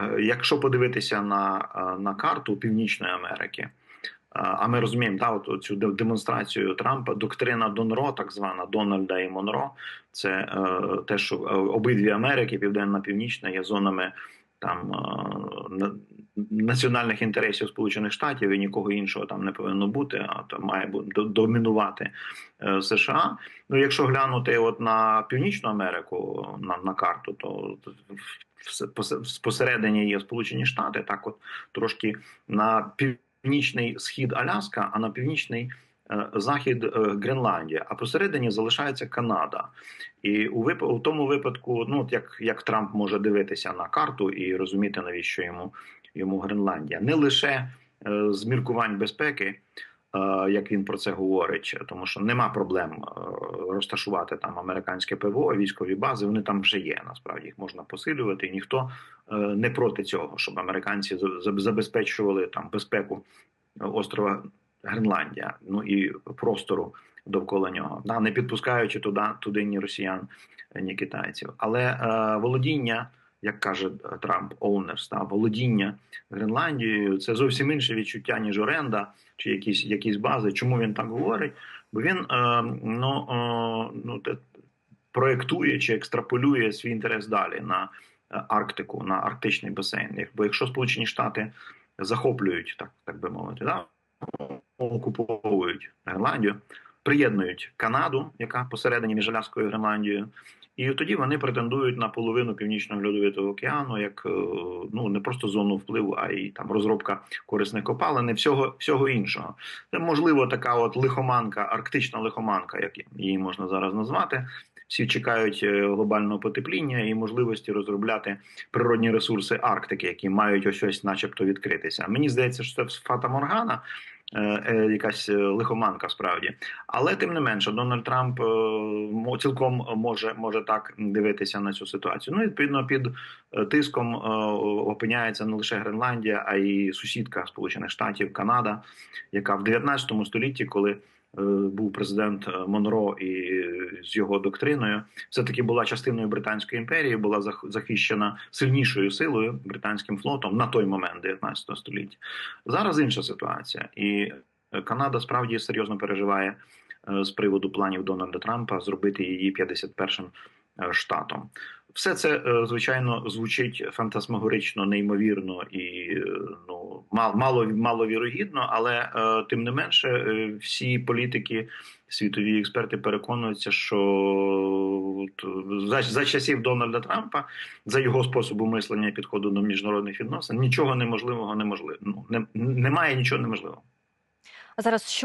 Е, Якщо подивитися на, е, на карту Північної Америки, е, а ми розуміємо, та, от цю демонстрацію Трампа, доктрина Донро, так звана Дональда і Монро, це е, те, що обидві Америки, Південна Північна, є зонами там національних інтересів Сполучених Штатів і нікого іншого там не повинно бути, а то має домінувати е, США. Ну, якщо глянути от на Північну Америку на, на карту, то посередині є Сполучені Штати, так от трошки на північний схід Аляска, а на північний захід е, Гренландія, а посередині залишається Канада. І у вип... у тому випадку, ну як, як Трамп може дивитися на карту і розуміти, навіщо йому, йому Гренландія, не лише е, з міркувань безпеки. е, Як він про це говорить, тому що нема проблем е, розташувати там американське ПВО, військові бази. Вони там вже є. Насправді їх можна посилювати. І ніхто е, не проти цього, щоб американці за- за- забезпечували там безпеку острова Гренландія, ну і простору довкола нього, да, не підпускаючи туди, туди ні росіян, ні китайців. Але е, володіння, як каже Трамп, owners, да, володіння Гренландією це зовсім інше відчуття, ніж оренда чи якісь, якісь бази. Чому він так говорить? Бо він е, ну, е, ну, проєктує чи екстраполює свій інтерес далі на е, Арктику, на арктичний басейн. Бо якщо Сполучені Штати захоплюють, так, так би мовити, да, окуповують Гренландію, приєднують Канаду, яка посередині між Аляскою і Гренландією, і тоді вони претендують на половину північного льодовитого океану, як е, ну не просто зону впливу, а й там розробка корисних копалин і всього, всього іншого. Це можливо така от лихоманка, арктична лихоманка, як її можна зараз назвати. Всі чекають е, глобального потепління і можливості розробляти природні ресурси Арктики, які мають ось ось, начебто, відкритися. Мені здається, що це Фата Моргана, е, е, якась лихоманка справді. Але тим не менше, Дональд Трамп цілком може, може так дивитися на цю ситуацію. Ну, відповідно, під тиском опиняється не лише Гренландія, а й сусідка Сполучених Штатів, Канада, яка в 19 столітті, коли був президент е, Монро і е, з його доктриною, все таки була частиною Британської імперії, була зах- захищена сильнішою силою британським флотом на той момент 19 століття. Зараз інша ситуація, і е, Канада справді серйозно переживає е, з приводу планів Дональда Трампа зробити її 51-м е, штатом. Все це е, звичайно звучить фантасмагорично, неймовірно і е, ну мало мало, маловірогідно, але е, тим не менше, всі політики, світові експерти переконуються, що за, за часів Дональда Трампа, за його способу мислення і підходу до міжнародних відносин, нічого неможливого неможливо. Ну не, немає нічого неможливого. А зараз що